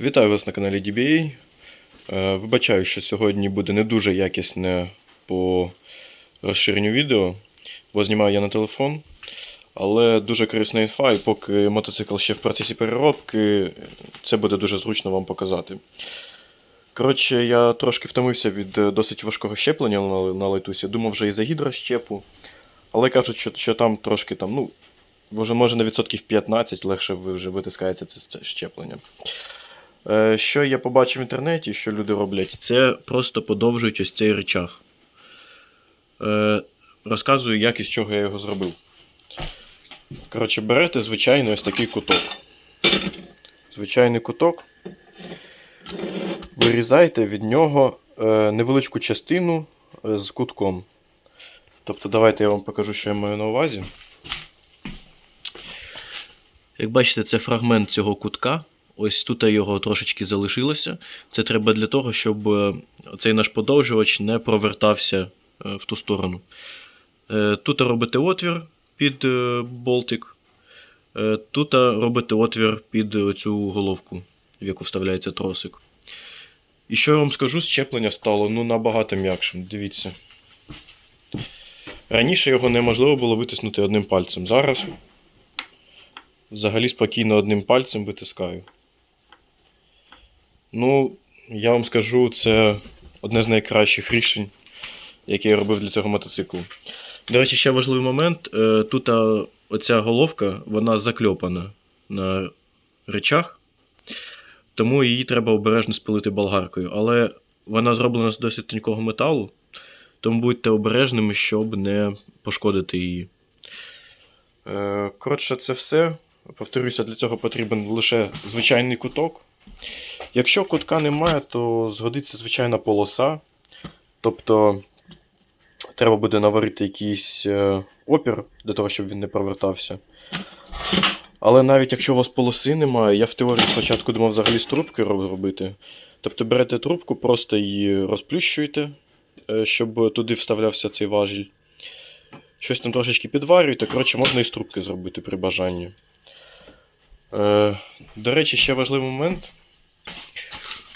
Вітаю вас на каналі DBA. Е, Вибачаю, що сьогодні буде не дуже якісне по розширенню відео, бо знімаю я на телефон. Але дуже корисна інфа, і поки мотоцикл ще в процесі переробки, це буде дуже зручно вам показати. Коротше, я трошки втомився від е, досить важкого щеплення на, лайтусі. Думав вже і за гідрощепу. Але кажуть, що, що там трошки там, ну, може, на відсотків 15 легше вже витискається це щеплення. Е, Що я побачив в інтернеті, що люди роблять, це просто подовжують ось цей речах. Е, Розказую, як і з чого я його зробив. Коротше, берете звичайний ось такий куток. Звичайний куток. Вирізаєте від нього е, невеличку частину з кутком. Тобто, давайте я вам покажу, що я маю на увазі. Як бачите, це фрагмент цього кутка. Ось тут його трошечки залишилося. Це треба для того, щоб е, цей наш подовжувач не провертався е, в ту сторону. Е, Тут робите отвір під болтик. Тут робите отвір під цю головку, в яку вставляється тросик. І що я вам скажу, щеплення стало ну, набагато м'якшим. Дивіться. Раніше його неможливо було витиснути одним пальцем. Зараз взагалі спокійно одним пальцем витискаю. Ну, я вам скажу, це одне з найкращих рішень, яке я робив для цього мотоциклу. До речі, ще важливий момент. Е, Тут оця головка, вона закльопана на речах, тому її треба обережно спилити болгаркою. Але вона зроблена з досить тонкого металу, тому будьте обережними, щоб не пошкодити її. Е, Коротше, це все. Повторюся, для цього потрібен лише звичайний куток. Якщо кутка немає, то згодиться звичайна полоса. Тобто треба буде наварити якийсь е, опір для того, щоб він не провертався. Але навіть якщо у вас полоси немає, я в теорії спочатку думав взагалі з трубки робити. Тобто берете трубку, просто її розплющуєте, е, щоб туди вставлявся цей важіль. Щось там трошечки підварюєте. Коротше, можна і з трубки зробити при бажанні. Е, до речі, ще важливий момент.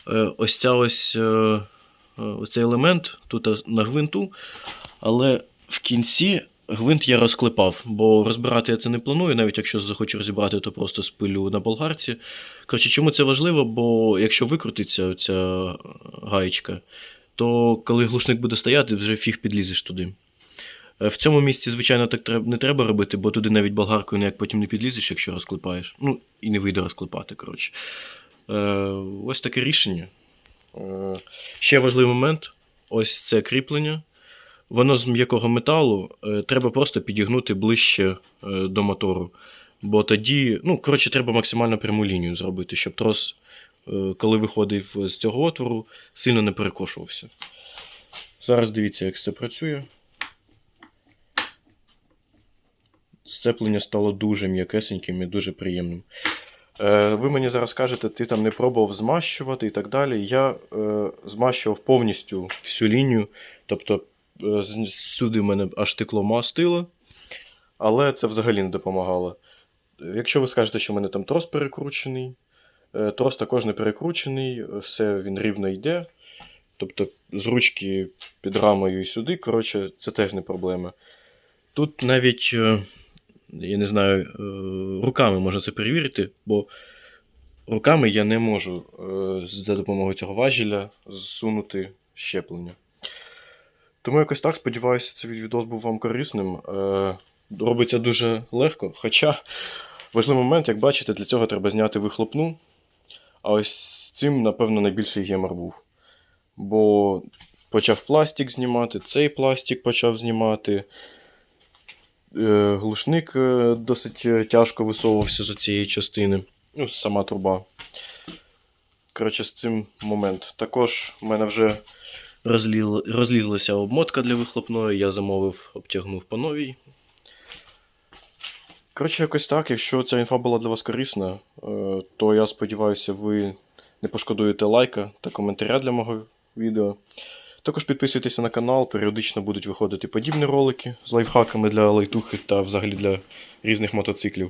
Е, ось ця ось, е, е, ось цей елемент тут на гвинту, але в кінці гвинт я розклепав, бо розбирати я це не планую, навіть якщо захочу розібрати, то просто спилю на болгарці. Коротше, чому це важливо? Бо якщо викрутиться ця гаєчка, то коли глушник буде стояти, вже фіг підлізеш туди. В цьому місці, звичайно, так не треба робити, бо туди навіть болгаркою ніяк потім не підлізеш, якщо розклепаєш. Ну, і не вийде розклепати, коротше. Е, ось таке рішення. Е, ще важливий момент: ось це кріплення. Воно з м'якого металу. Е, треба просто підігнути ближче до мотору. Бо тоді, ну, коротше, треба максимально пряму лінію зробити, щоб трос, коли виходив з цього отвору, сильно не перекошувався. Зараз дивіться, як це працює. Сцеплення стало дуже м'якесеньким і дуже приємним. Е, ви мені зараз кажете, ти там не пробував змащувати і так далі. Я е, змащував повністю всю лінію. Тобто е, сюди в мене аж текло мастило, але це взагалі не допомагало. Якщо ви скажете, що в мене там трос перекручений, е, трос також не перекручений, все він рівно йде. Тобто з ручки під рамою і сюди, коротше, це теж не проблема. Тут навіть, е, я не знаю, е, руками можна це перевірити, бо руками я не можу е, за допомогою цього важіля зсунути щеплення. Тому якось так сподіваюся, цей відео був вам корисним. Е, Робиться дуже легко. Хоча важливий момент, як бачите, для цього треба зняти вихлопну. А ось з цим, напевно, найбільший гемор був. Бо почав пластик знімати, цей пластик почав знімати. Е, Глушник е, досить е, тяжко висовувався з цієї частини. Ну, сама труба. Коротше, з цим момент. Також в мене вже розліл... розлізлася обмотка для вихлопної, я замовив, обтягнув по новій. Коротше, якось так. Якщо ця інфа була для вас корисна, то я сподіваюся, ви не пошкодуєте лайка та коментаря для мого відео. Також підписуйтеся на канал, періодично будуть виходити подібні ролики з лайфхаками для лайтухи та взагалі для різних мотоциклів.